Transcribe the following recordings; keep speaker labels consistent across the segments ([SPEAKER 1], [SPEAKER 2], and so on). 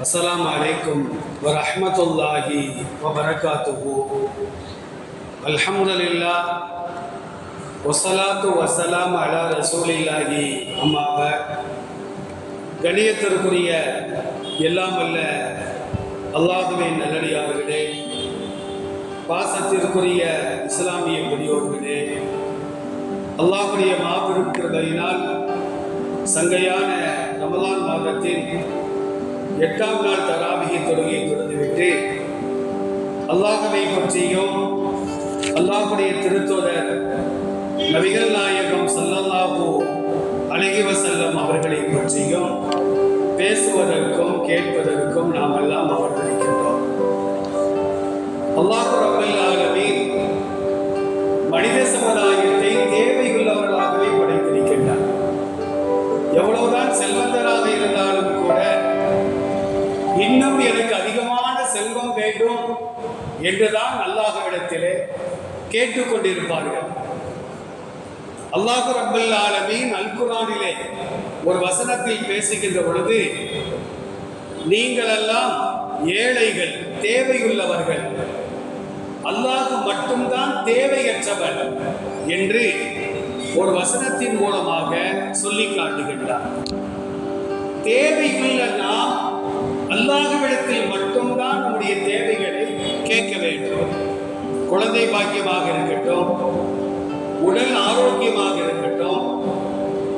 [SPEAKER 1] அஸ்லாம் வலைக்கும் வரமத்துல்லாஹி வபரகாத்துஹு. அல்ஹம்துலில்லா ஒசலாத்து வசலாம் அலா ரசூலில்லாஹி. அம்மாவ கணியத்திற்குரிய எல்லாம் அல்ல அல்லாஹுவின் நல்லடியார்களே. பாசத்திற்குரிய இஸ்லாமிய பெரியோர்களே. அல்லாஹுடைய மாபெரும் கிருபையினால் சங்கையான ரமலான் மாதத்தின் எட்டாம் நாள் தராபியை தொடங்கி தொடர்ந்துவிட்டு அல்லாஹவை பற்றியும் அல்லாஹுடைய திருத்தோதர் நபிகள் நாயகம் சல்லல்லாஹு அழகி செல்லம் அவர்களை பற்றியும் பேசுவதற்கும் கேட்பதற்கும் நாம் எல்லாம் அமர்ந்திருக்கின்றோம் அல்லாஹு ரபுல் ஆலமீன் மனித சமுதாயத்தை தேவையுள்ளவர்களாகவே படைத்திருக்கின்றார். எவ்வளவுதான் செல்வந்தராக இருந்தாலும் கூட இன்னும் எனக்கு அதிகமான செல்வம் வேண்டும் என்றுதான் அல்லாஹ்விடத்திலே கேட்டுக்கொண்டிருப்பார்கள். அல்லாஹு ரப்பல் ஆலமீன் அல்குரானிலே ஒரு வசனத்தில் பேசுகின்ற பொழுது நீங்கள் எல்லாம் ஏழைகள் தேவையுள்ளவர்கள். அல்லாஹ் மட்டும்தான் தேவையற்றவர் என்று ஒரு வசனத்தின் மூலமாக சொல்லி காட்டுகின்றார். தேவையுள்ள நாம் அல்லாஹ்விடத்தில் மட்டும்தான் நம்முடைய தேவைகளை கேட்க வேண்டும். குழந்தை பாக்கியமாக இருக்கட்டும் உடல் ஆரோக்கியமாக இருக்கட்டும்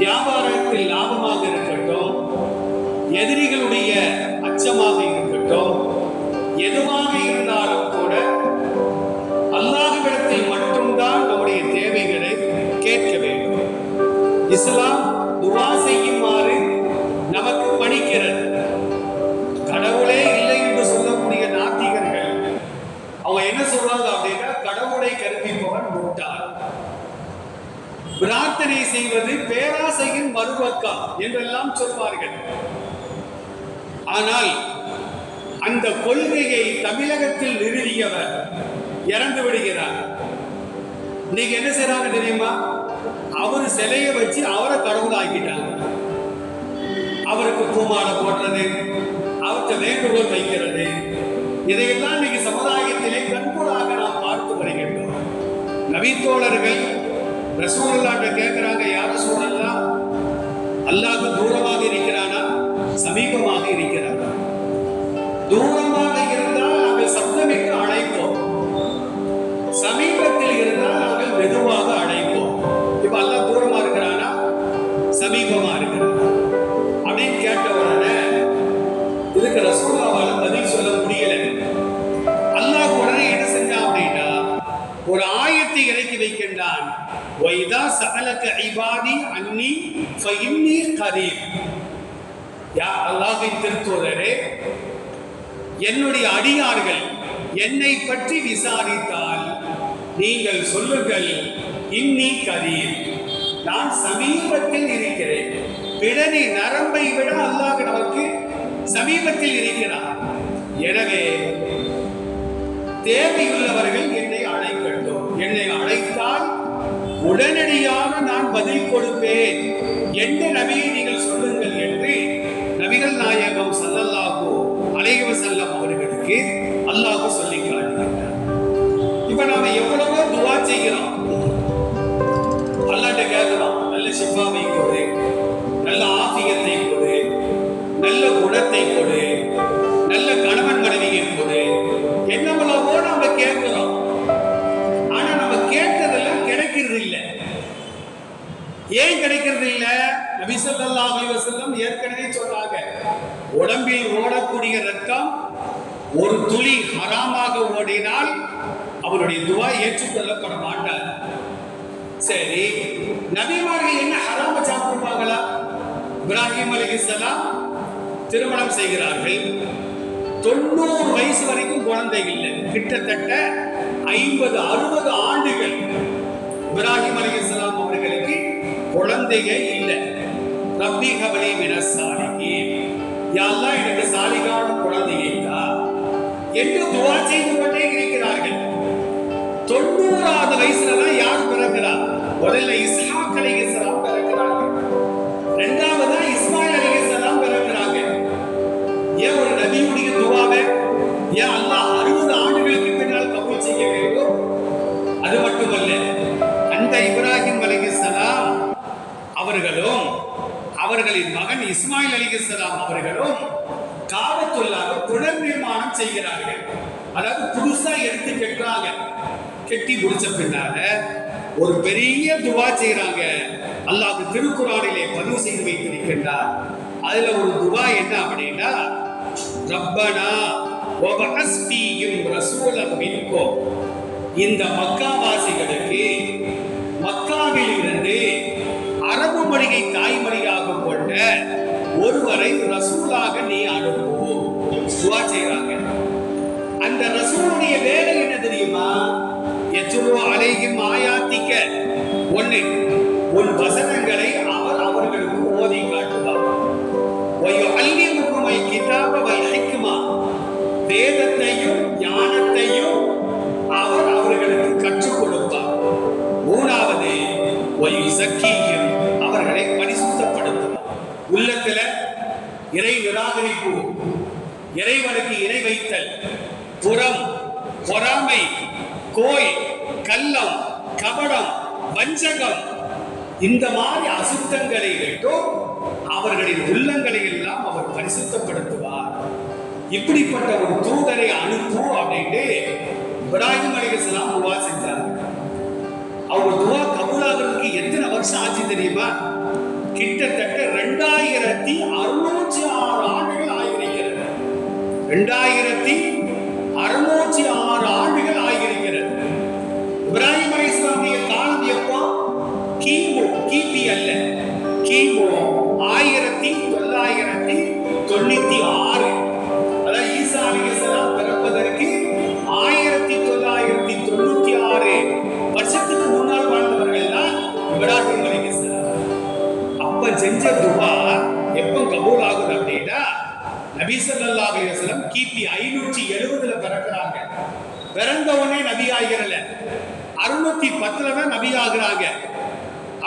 [SPEAKER 1] வியாபாரத்தில் லாபமாக இருக்கட்டும் எதிரிகளுடைய அச்சமாக இருக்கட்டும் எதுவாக இருந்தாலும் கூட அல்லாஹ்விடத்தில் மட்டும்தான் நம்முடைய தேவைகளை கேட்க வேண்டும். இஸ்லாம் துவா பிரார்த்தனை செய்வது பேராசையின் மறுபக்கம் என்றெல்லாம் சொல்வார்கள். ஆனால் அந்த கொள்கையை தமிழகத்தில் நிறுவியவர் இறந்து விடுகிறார். இன்னைக்கு என்ன செய்றாங்க தெரியுமா? அவர் சிலையை வச்சு அவரை கடவுள் ஆக்கிட்டாங்க அவருக்கு பூமாலை போடுறது அவற்றை வேண்டுகோள் வைக்கிறது. இதையெல்லாம் இன்னைக்கு சமுதாயத்திலே கண்கூடாக நாம் பார்த்து வருகின்றோம். நபித்தோழர்கள் ரசூலுல்லாட்ட கேட்கிறாங்க யார் சூழல்லாம் அல்லாஹ் தூரமாக இருக்கிறானா? சமீபமாக இருக்கிறானா? தூரம் வைதா அன்னி யா திருத்தூதரே என்னுடைய அடியார்கள் என்னை பற்றி விசாரித்தால் நீங்கள் சொல்லுங்கள் இன்னி கரீர் நான் சமீபத்தில் இருக்கிறேன். பிறனை நரம்பை விட அல்லாஹ் நமக்கு சமீபத்தில் இருக்கிறார். எனவே தேவையுள்ளவர்கள் என்னை உடனடியாக நான் பதில் கொடுப்பேன். எந்த நபியை நீங்கள் சொல்லுங்கள் என்று நபிகள் நாயகம் சல்லல்லாஹோ அலைவ செல்லம் அவர்களுக்கு அல்லாஹோ சொல்லி காட்டுகிறார் இப்ப நாம எவ்வளவோ துவா செய்கிறோம். அல்லாட்ட கேட்கிறோம் நல்ல சிப்பாவை கொடு நல்ல ஆசியத்தை கொடு நல்ல குணத்தை கொடு. அவருடைய துவா ஏற்றுக்கொள்ளப்பட மாட்டார். சரி நபிமார்கள் என்ன ஹராம சாப்பிடுவாங்களா இப்ராஹிம் அலைஹிஸ்ஸலாம் திருமணம் செய்கிறார்கள். தொண்ணூறு வயசு வரைக்கும் குழந்தை இல்லை. கிட்டத்தட்ட ஐம்பது அறுபது ஆண்டுகள் இப்ராஹிம் அலைஹிஸ்ஸலாம் அவர்களுக்கு குழந்தைகள் இல்லை. ரப்பி கபலி மினசாலிகி யாரெல்லாம் எனக்கு சாலிகான குழந்தையை என்று துவா செய்து கொண்டே இருக்கிறேன் வயசுல யார் பிறக்கிறார் முதல்ல இஸ்ஹாக் அலைஹிஸ்ஸலாம் பிறக்கிறாங்க. இரண்டாவதா இஸ்மாயில் அலைஹிஸ்ஸலாம் பிறக்கிறாங்க. ஏன் ஒரு ஏன் அல்லாஹ் அறுபது ஆண்டுகளுக்கு பின்னால் கபூல் செய்ய வேண்டும்? அது மட்டுமல்ல அந்த இப்ராஹிம் அலைஹிஸ்ஸலாம் அவர்களும் அவர்களின் மகன் இஸ்மாயில் அலிகலாம் அவர்களும் காபத்துள்ளாக புனர் நிர்மாணம் செய்கிறார்கள். அதாவது புதுசா எடுத்து கட்டுறாங்க. கட்டி முடிச்ச பின்னால ஒரு பெரிய துவா செய்றாங்க. அல்லாஹ் திருக்குறானிலே பதிவு செய்து வைத்திருக்கின்றார். அதுல ஒரு துவா என்ன அப்படின்னா ரப்பனா வபஅஸ் ரசூலம் மின்கோ. இந்த மக்காவாசிகளுக்கு மக்காவில் இருந்து அரபு மொழியை தாய்மொழியாக கொண்ட ஒருவரை ரசூலாக நீ அனுப்புவோம் துவா செய்கிறாங்க எஜுவோ அலைகிம் ஆயாத்திக்க. ஒன்று உன் வசனங்களை அவர் அவர்களுக்கு ஓதி காட்டுவார். ஒய்யோ அள்ளி முகமை கிதாப வைஹிக்குமா வேதத்தையும் ஞானத்தையும் அவர் அவர்களுக்கு கற்றுக் கொடுப்பார். மூணாவது ஒய் சக்கியம் அவர்களை பரிசுத்தப்படுத்துவார். உள்ளத்துல இறை நிராகரிப்பு இறைவனுக்கு இறை வைத்தல் புறம் பொறாமை கோயில் கள்ளம் கபடம் வஞ்சகம் இந்த மாதிரி அசுத்தங்களை விட்டும் அவர்களின் உள்ளங்களை எல்லாம் அவர் பரிசுத்தப்படுத்துவார். இப்படிப்பட்ட ஒரு தூதரை அனுப்பு அப்படின்ட்டு இப்ராஹிம் அலைஹிஸ்ஸலாம் துவா செஞ்சாங்க. அவங்க துவா கபூலாகிறதுக்கு எத்தனை வருஷம் ஆச்சு தெரியுமா? கிட்டத்தட்ட ரெண்டாயிரத்தி அறுநூற்றி ஆறு ஆண்டுகள் ஆயிருக்கிறது ரெண்டாயிரத்தி அறுநூற்றி ஆறு ஆண்டுகள் இப்ராஹிம் அலைஹிஸ்ஸலாமுடைய காலம் எப்போ கிமு கிபி அல்ல. கிமு ஆயிரத்தி தொள்ளாயிரத்தி தொண்ணூத்தி ஆறு. அதாவது ஈசா அலைஹிஸ்ஸலாம் பிறப்பதற்கு ஆயிரத்தி தொள்ளாயிரத்தி தொண்ணூத்தி ஆறு. வருஷத்துக்கு முன்னால் வாழ்ந்தவர்கள் தான் இப்ராஹிம் அலைஹிஸ்ஸலாம் அப்ப செஞ்ச துவா எப்போ கபூல் ஆகுது அப்படின்னா நபி ஸல்லல்லாஹு அலைஹி வஸல்லம் கிபி 570ல பிறக்குறாங்க. பிறந்த உடனே நபி ஆகிறல 610ல தான் நபி ஆகுறாங்க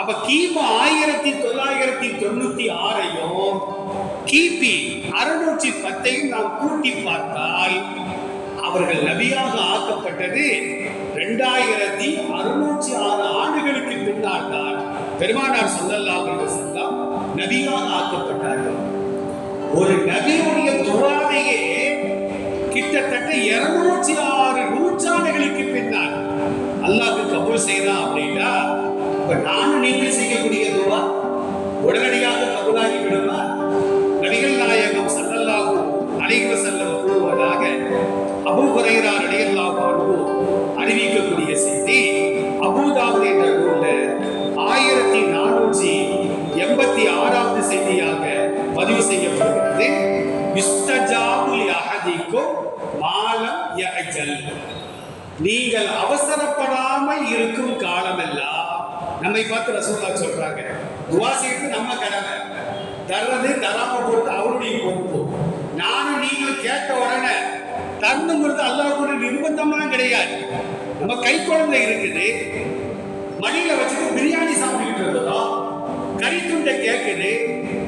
[SPEAKER 1] அப்ப கிமு ஆயிரத்தி தொள்ளாயிரத்தி தொண்ணூத்தி ஆறையும் கிபி அறுநூற்றி பத்தையும் நாம் கூட்டி பார்த்தால் அவர்கள் நபியாக ஆக்கப்பட்டது ரெண்டாயிரத்தி அறுநூற்றி ஆறு ஆண்டுகளுக்கு பின்னால் தான் பெருமானார் சொல்லல்லா அலைஹி நபியாக ஆக்கப்பட்டார்கள். ஒரு நபியுடைய துவாவையே கிட்டத்தட்ட இருநூற்றி ஆறு நூற்றாண்டுகளுக்கு பின்னால் அல்லாஹ்க்கு கபூல் செய்தான் அப்படின்னா இப்ப நானும் நீங்கள் செய்யக்கூடிய துவா உடனடியாக கபூலாகி விடுமா? நபிகள் நாயகம் சல்லல்லாஹு அலைஹி செல்லம் கூறுவதாக அபு குறைரா ரலியல்லாஹு அறிவிக்கக்கூடிய செய்தி அபூதாவுத் என்ற நூல்ல ஆயிரத்தி நானூற்றி எண்பத்தி ஆறாவது செய்தியாக பதிவு செய்யப்படுகிறது. யுஸ்தஜாபு யஹதிக்கும் மாலம் யஅஜல் நீங்கள் அவசரப்படாமல் இருக்கும் காலமெல்லாம் நம்மை பார்த்து ரசூல்லா சொல்றாங்க. துவா நம்ம கடமை தர்றது தராம போட்டு அவருடைய பொறுப்பு. நானும் நீங்களும் கேட்ட உடனே தரணுங்கிறது அல்லாவுக்கு நிர்பந்தம்லாம் கிடையாது. நம்ம கை குழந்தை இருக்குது. மடியில வச்சுட்டு பிரியாணி சாப்பிட்டுக்கிட்டு இருக்கிறோம் கறித்துண்டை கேட்குது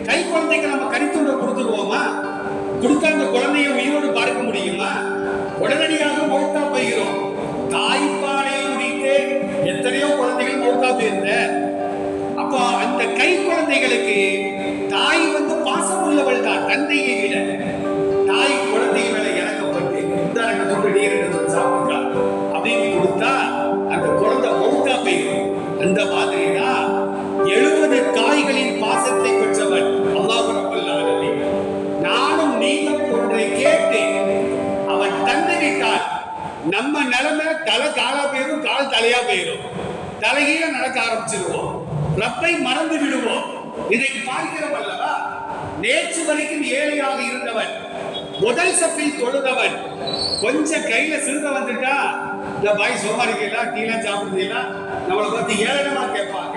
[SPEAKER 1] கை குழந்தைக்கு நம்ம கறித்துண்டை கொடுத்துருவோமா? கொடுத்த அந்த குழந்தைய உயிரோடு குழந்தைகளுக்கு தாய் வந்து பாசம் உள்ளவள் தான் தந்தையை விட. தாய் குழந்தை மேல இறக்கப்பட்டு இந்த நீர் சாப்பிட்டா அப்படின்னு கொடுத்தா அந்த குழந்தை மௌத்தா போயிடும். அந்த மாதிரி தான் எழுபது தாய்களின் பாசத்தை பெற்றவன் அல்லாஹ் நானும் நீங்களும் ஒன்றை கேட்டு அவன் தந்து விட்டால் நம்ம நிலைமை தலை காலா போயிடும் கால் தலையா போயிடும் தலைகீழ நடக்க ஆரம்பிச்சிருவோம். ரப்பை மறந்து விடுவோம். இதை பார்க்கிறோம் அல்லவா? நேற்று வரைக்கும் ஏழையாக இருந்தவன். முதல் சப்பில் தொழுதவன். கொஞ்சம் கையில சிறுத வந்துட்டா இந்த பாய் சோமாரிக்கலாம் டீலாம் சாப்பிடுறீங்களா நம்மளை பார்த்து ஏழனமா கேட்பாங்க.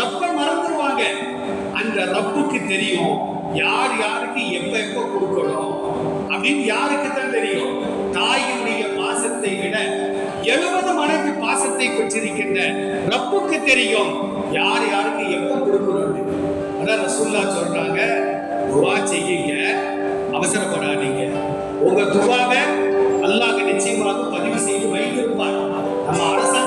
[SPEAKER 1] ரப்ப மறந்துடுவாங்க அந்த ரப்புக்கு தெரியும் யார் யாருக்கு எப்ப எப்ப கொடுக்கணும் அப்படின்னு யாருக்கு தான் தெரியும். தாயினுடைய பாசத்தை விட எழுபது மடங்கு பாசத்தை பெற்றிருக்கின்ற ரப்புக்கு தெரியும் யார் யாருக்கு எப்ப கொடுக்கணும் தான் ரசூல்லா சொல்றாங்க துவா செய்யுங்க அவசரப்படாதீங்க. உங்க துவாவை நிச்சயமாக பதிவு செய்து வைத்திருப்பார். நம்ம அரசு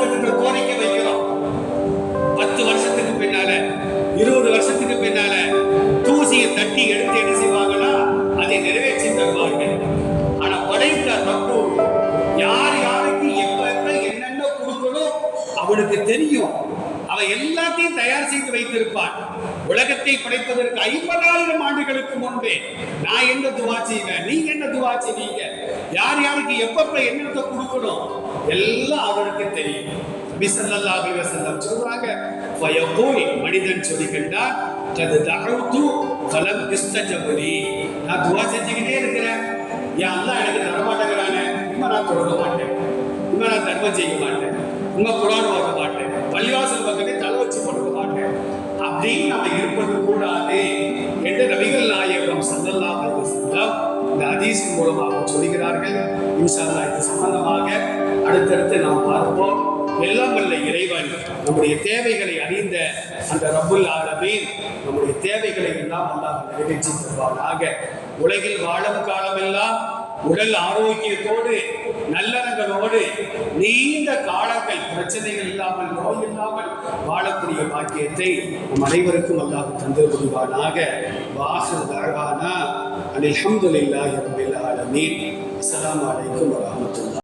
[SPEAKER 1] ஐம்பதாயிரம் ஆண்டுகளுக்கு முன்பே நான் என்ன துவா செய்வேன்? நீங்க என்ன துவா செய்வீங்க? யார் யாருக்கு எப்பப்ப என்னத்தை கொடுக்கணும்? எல்லாம் அவருக்கு தெரியும். நபி ஸல்லல்லாஹு அலைஹி வஸல்லம் சொல்றாங்க ஃபயகூல் மனிதன் சொல்லுகின்றான் கது தஅவுது ஃபலம் இஸ்தஜபலி நான் துவா செஞ்சுக்கிட்டே இருக்கிறேன். யா அல்லாஹ் எனக்கு தர மாட்டேங்கிறானே. இனிமே நான் தொழுக மாட்டேன். இனிமே நான் தர்மம் செய்ய மாட்டேன். உங்க குரான் வாங்க மாட்டேன். பள்ளிவாசல் பக்கத்தை தலை வச்சு படுக்க மாட்டேன். அப்படின்னு நம்ம இருப்பது கூடாது. ஹதீஸின் மூலமாக சொல்கிறார்கள். இன்ஷா இது சம்பந்தமாக அடுத்தடுத்து நாம் பார்ப்போம். எல்லாம் வல்ல இறைவன் நம்முடைய தேவைகளை அறிந்த அந்த ரபுல் ஆலமீன் நம்முடைய தேவைகளை எல்லாம் அல்லாஹ் நிறைவேற்றி தருவானாக. உலகில் வாழும் காலமெல்லாம் உடல் ஆரோக்கியத்தோடு நல்லறங்களோடு நீண்ட காலங்கள் பிரச்சனைகள் இல்லாமல் நோய் இல்லாமல் வாழக்கூடிய பாக்கியத்தை நம் அனைவருக்கும் அல்லாஹ் தந்து கொள்வானாக வாசல் தழகானா அனில் அஹமதுல்லாஹி ரபில் ஆலமீன். அஸ்ஸலாமு அலைக்கும் வரஹ்மத்துல்லாஹ்